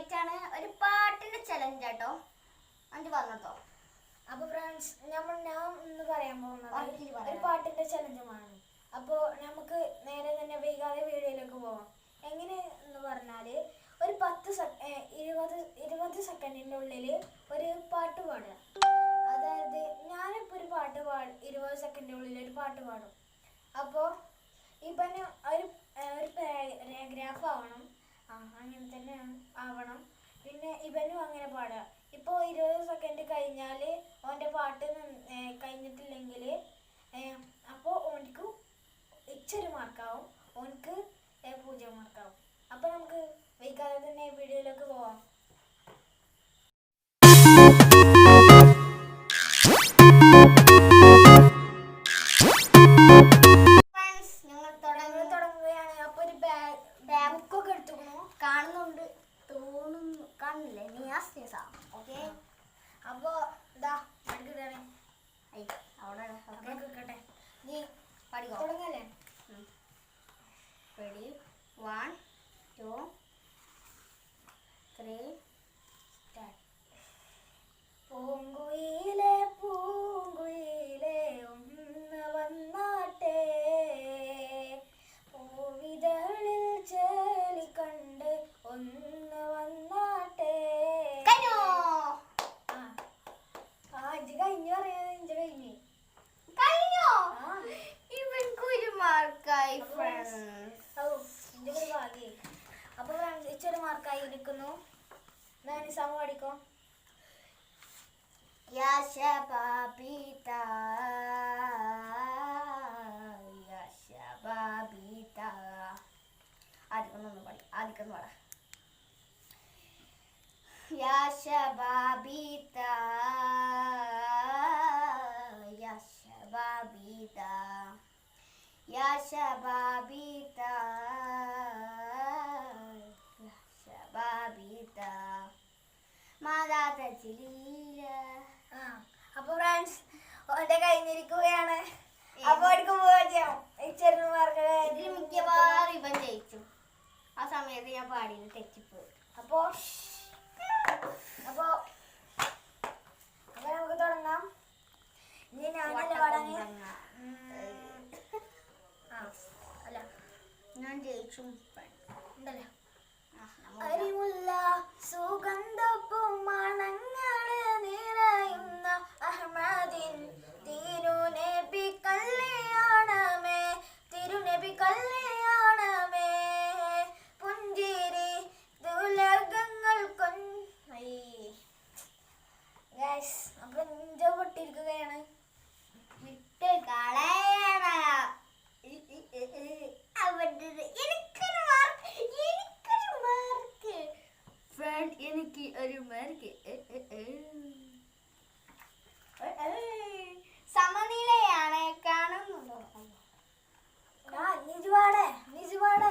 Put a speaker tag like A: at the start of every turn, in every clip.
A: ആയിട്ടാണ് ഒരു പാട്ടിന്റെ ചലഞ്ച് കേട്ടോ അഞ്ച് പറഞ്ഞോ
B: അപ്പൊ ഫ്രണ്ട്സ് നമ്മൾ ഞാൻ ഇന്ന് പറയാൻ പോകുന്നത് ഒരു പാട്ടിന്റെ ചലഞ്ചുമാണ് അപ്പോ നമുക്ക് നേരെ തന്നെ വൈകാതെ വീഡിയോയിലേക്ക് പോവാം. എങ്ങനെ എന്ന് പറഞ്ഞാൽ ഒരു പത്ത് ഇരുപത് ഇരുപത് സെക്കൻഡിന്റെ ഉള്ളിൽ ഒരു പാട്ട് പാടുക. അതായത് ഞാനിപ്പോ ഒരു പാട്ട് പാടും ഇരുപത് സെക്കൻഡിന്റെ ഉള്ളിൽ ഒരു പാട്ട് പാടും. അപ്പോ ഇപ്പൊ ഒരു ഗ്രാഫ് ഒരു പാരാഗ്രാഫ് ആവണം. ആ അങ്ങനെ തന്നെ ആവണം. പിന്നെ ഇവനും അങ്ങനെ പാടുക ഇപ്പോൾ ഇരുപത് സെക്കൻഡ് കഴിഞ്ഞാൽ ഓന്റെ പാട്ട് കഴിഞ്ഞിട്ടില്ലെങ്കിൽ അപ്പോൾ ഓനിക്ക് ഇച്ചൊരു മാർക്കാവും ഓനിക്ക് പൂജ്യം മാർക്കാവും അപ്പോൾ നമുക്ക് വൈകാതെ തന്നെ വീഡിയോയിലേക്ക് പോവാം. തുടങ്ങല്ലേ?
A: റെഡി വൺ ടു ത്രീ
B: നിസാമ പഠിക്കോ
A: യാ ശബാബിത യാ ശബാബിത ആദ്യമൊന്നും പാടി ആദ്യമൊന്നും പാടാം യാ ശബാബിത യാ ശബാബിത യാ ശബാ ഞാൻ ജയിച്ചു.
B: ഉണ്ടല്ലോ അരിമുല്ല സുഗന്ധപ്പൂ മണങ്ങൾ നിറയുന്ന അഹ്മദിൻ. തിരുനബി കല്യാണമേ തിരുനബി കല്യാണമേ പുഞ്ചിരി ദുലകങ്ങൾ കൊൻ ഗൈസ് അപ്പൊ ഇഞ്ച പൊട്ടിയിരിക്കുകയാണ്
A: വിട്ട് കളയണ ഇ- ഇ- ഇ- ഇ- അവന്റെ എനിക്കൊരു മാർക്ക് എനിക്കൊരു മാർക്ക് ഫ്രണ്ട് എനിക്ക് ഒരു മാർക്ക് സമനിലയാണ് കാണുന്നുണ്ടോ
B: ആ നിജു പാടേ നിജു പാടേ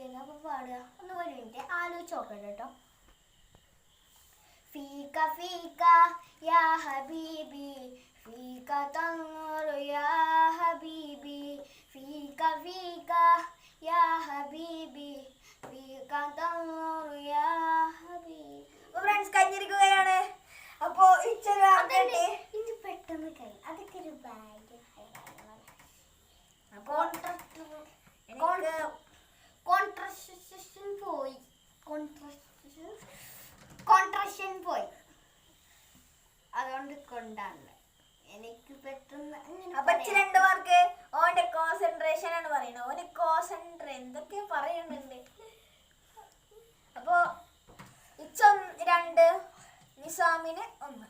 A: എന്നപ്പോ പാടുക ഒന്ന് ഒരു മിനിറ്റ് ആലോചിച്ച് നോക്കട്ടെ കേട്ടോ ഫീക്ക ഫീക്ക യാ ഹബീബി ഫീക്ക തന്നൂറു യാ ഹബീബി ഫീക്ക ഫീക്ക യാ ഹബീബി ഫീക്ക തന്നൂറു യാ ഹബീബി
B: അപ്പൊ ഫ്രണ്ട്സ് കഴിഞ്ഞിരിക്കുകയാണ് അപ്പോ ഇച്ചൊരു ആർക്കട്ടെ
A: ഇത് പെട്ടെന്ന് കഴിഞ്ഞു അതൊക്കെ ഒരു ഭാഗ്യം
B: അപ്പോ എനിക്ക്
A: കോൺട്രഷൻ പോയി കോൺട്രഷൻ കോൺട്രഷൻ പോയി അതുകൊണ്ട് കൊണ്ടാണ് എനിക്ക് പെട്ടെന്ന്
B: അപ്പൊ രണ്ട് മാർക്ക് ഓന്റെ കോൺസെൻട്രേഷൻ ആണ് പറയുന്നത്. ഓന് കോൺസെൻട്രേ എന്തൊക്കെ പറയുന്നുണ്ട്. അപ്പോ ഇച്ചൊന്ന് രണ്ട് നിസാമിന് ഒന്ന്.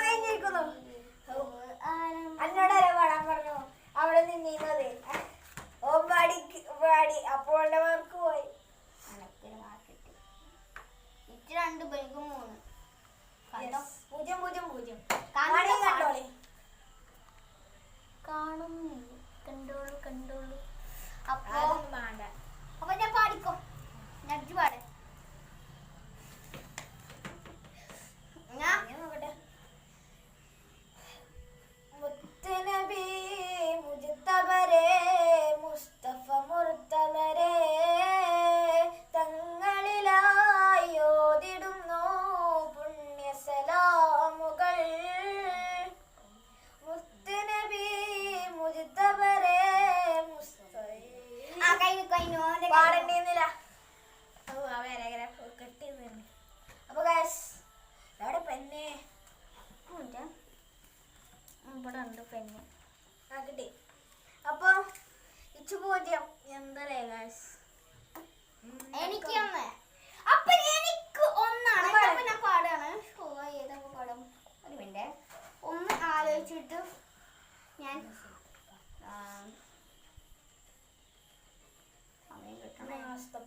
B: കഴിഞ്ഞിരിക്കുന്നു, അന്നോടല്ലേ പാടാൻ പറഞ്ഞു. അവിടെ നിന്നീന്നത് ഓ പാടി പാടി അപ്പോൾ മാർക്ക് പോയി.
A: രണ്ട് ബെനിക്ക് മൂന്ന്.
B: പൂജ്യം പൂജ്യം പൂജ്യം. കണ്ടോളി.
A: കാണും. കണ്ടോളൂ കണ്ടോളൂ. അപ്പൊ
B: അതൊന്നും വേണ്ട
A: അപ്പൊ ഞാൻ പാടിക്കോ നജ്ജ് പാടെ ഞാൻ
B: ഞാൻ നോക്കട്ടെ മുത്തുനബി മുജ്തബരേ മുസ്തഫ മുർത്തലരേ തങ്ങളിലായി ഓതിടുന്നു പുണ്യസലാമുകൾ മുത്തുനബി മുജ്തബരേ മുസ്തഫ
A: ആ കഴിഞ്ഞു കഴിഞ്ഞു ഓന്റെ കഴിഞ്ഞു.
B: പാടേണ്ടിയിരുന്നില്ല ഓ ആ വേറെ കെട്ടി നിന്ന് അപ്പൊ ഗൈസ് എവിടെ പെന്നെ
A: ഉണ്ട്. ഇവിടെ ഉണ്ട് പെണ്ണ്
B: ആ കിട്ടി അപ്പൊ ഇച്ചു പൂജ്യം എന്തല്ലേ ഗൈസ്
A: എനിക്ക് ഒന്ന് അപ്പൊ എനിക്ക് ഒന്നാണ്
B: ആ, പാട്.
A: അപ്പൊ ഞാൻ പാടാണ് ഓ ഏതൊക്കെ പാടാം ഒരു മിനിറ്റ് ഒന്ന് ആലോചിച്ചിട്ട് ഞാൻ ആ, സമയം കിട്ടണേ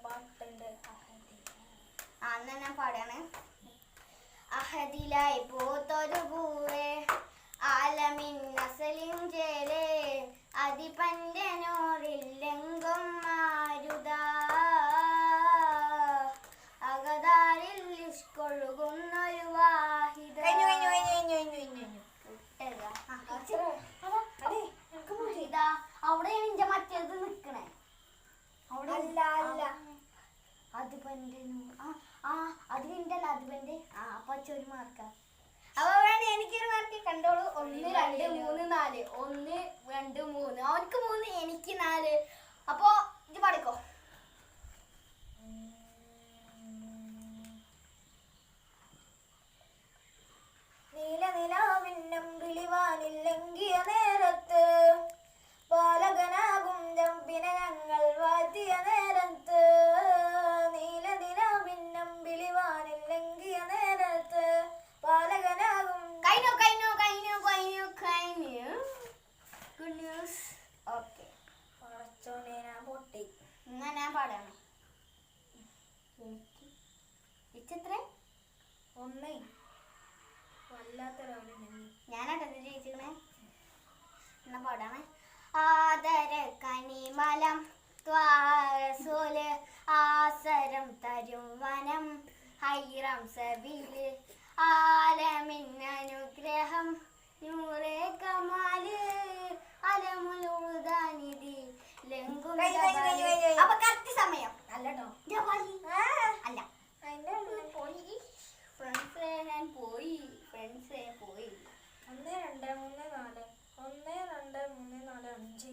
B: പാട്ടുണ്ട്
A: ആ എന്നാ ഞാൻ പാടാണ് അഹദിലായി പോത്തൊരു പൂവേ ആലമിൻ നസലിൻ ചേലേ അതിപന്റനോറില്ലെങ്കും മാരുതാ അകതാരിൽ
B: പൂജ്യം
A: ഇതാ അവിടെയാണ് ഇന്റെ മറ്റേത് നിക്കണേ. അവിടെ
B: അല്ല അല്ല.
A: അത് പന്റെ ആ ആ അത് നിന്റെ അല്ല അത് പന്റെ ആ അപ്പൊ ഒരു മാർക്കാ അപ്പൊ വേണ്ട എനിക്കൊരു മാർക്ക് കണ്ടോളൂ. ഒന്ന് രണ്ട് മൂന്ന് നാല്. ഒന്ന് രണ്ട് മൂന്ന്. അവർക്ക് മൂന്ന് എനിക്ക് നാല്. അപ്പൊ ഇത് പഠിക്കോ?
B: നീല നിലാവിന്നം വിളിവാനില്ലെങ്കിയ നേരത്ത്
A: പാടാണ്. എനിക്ക് ഇച്ചത്രേ
B: ഒന്നേ വല്ലാത്തൊരാളുണ്ട്
A: ഞാനാട്ടോ ജയിച്ചിക്കണേ? എന്നാ പാടാണ് ആദര കനിമലം ത്വാസോൽ ആസരം തരും വനം ഹൈറം സബീൽ ആലമിൻ അനുഗ്രഹം നൂറേ കമാൽ അലമുലുദാനിധി അപ്പൊ കറക്റ്റ് സമയം.
B: അല്ലട്ടോ.
A: അല്ല. പോയി. ഫ്രണ്ട്സെ ഞാൻ പോയി. ഫ്രണ്ട്സെ പോയി.
B: ഒന്ന് രണ്ട് മൂന്ന് നാല്. ഒന്ന് രണ്ട് മൂന്ന് നാല് അഞ്ച്.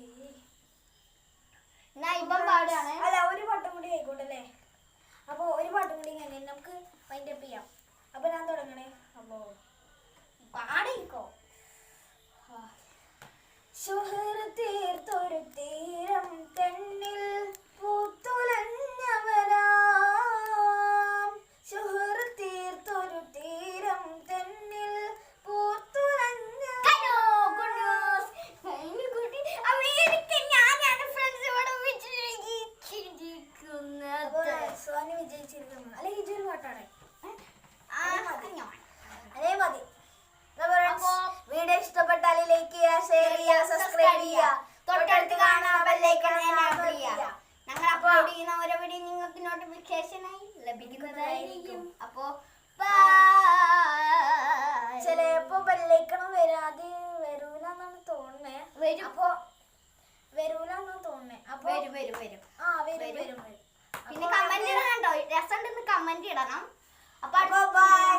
A: ഇപ്പം പാടുകയാണ്
B: അല്ല ഒരു പാട്ടും കൂടി ആയിക്കോട്ടെ അല്ലേ അപ്പൊ ഒരു പാട്ടും കൂടി ഇങ്ങനെ നമുക്ക് മൈൻഡപ്പ് ചെയ്യാം. അപ്പൊ ഞാൻ തുടങ്ങണേ. അപ്പോ
A: പാടിക്കോ.
B: തീർത്തൊരു തീരം തെന്നിൽ തീർത്തൊരു തീരം തെന്നിൽ വിജയിച്ചിരിക്കുന്നു. അല്ലെങ്കിൽ ഇതൊരു പാട്ടാണ്
A: ആ,
B: മതി. അതേ മതി വീഡിയോ ഇഷ്ടപ്പെട്ടാൽ ലൈക്ക് ചെയ്യുക ഷെയർ ചെയ്യുക സബ്സ്ക്രൈബ് ചെയ്യുക.
A: തൊട്ടടുത്ത് കാണുന്ന ബെല്ലൈക്കൺ എനേബിൾ ചെയ്യുക. ഞങ്ങൾ അപ്ലോഡ് ചെയ്യുന്ന ഓരോ വീഡിയോ നിങ്ങൾക്ക് നോട്ടിഫിക്കേഷൻ ആയി ലഭിക്കുന്നതായിരിക്കും. അപ്പോ bye.
B: ചിലപ്പോ ബെല്ലൈക്കണം വരാതെ വരൂലെന്നാണ് തോന്നുന്നേ.
A: വരും.
B: അപ്പോൾ വരൂലെന്നാണ് തോന്നുന്നേ. അപ്പൊ
A: വരും വരും വരും.
B: ആ വരും
A: വരും. പിന്നെ കമന്റ് ഇടണം കേട്ടോ. രസമുണ്ടെന്ന് കമന്റ് ഇടണം. അപ്പോൾ
B: അപ്പൊ ബൈ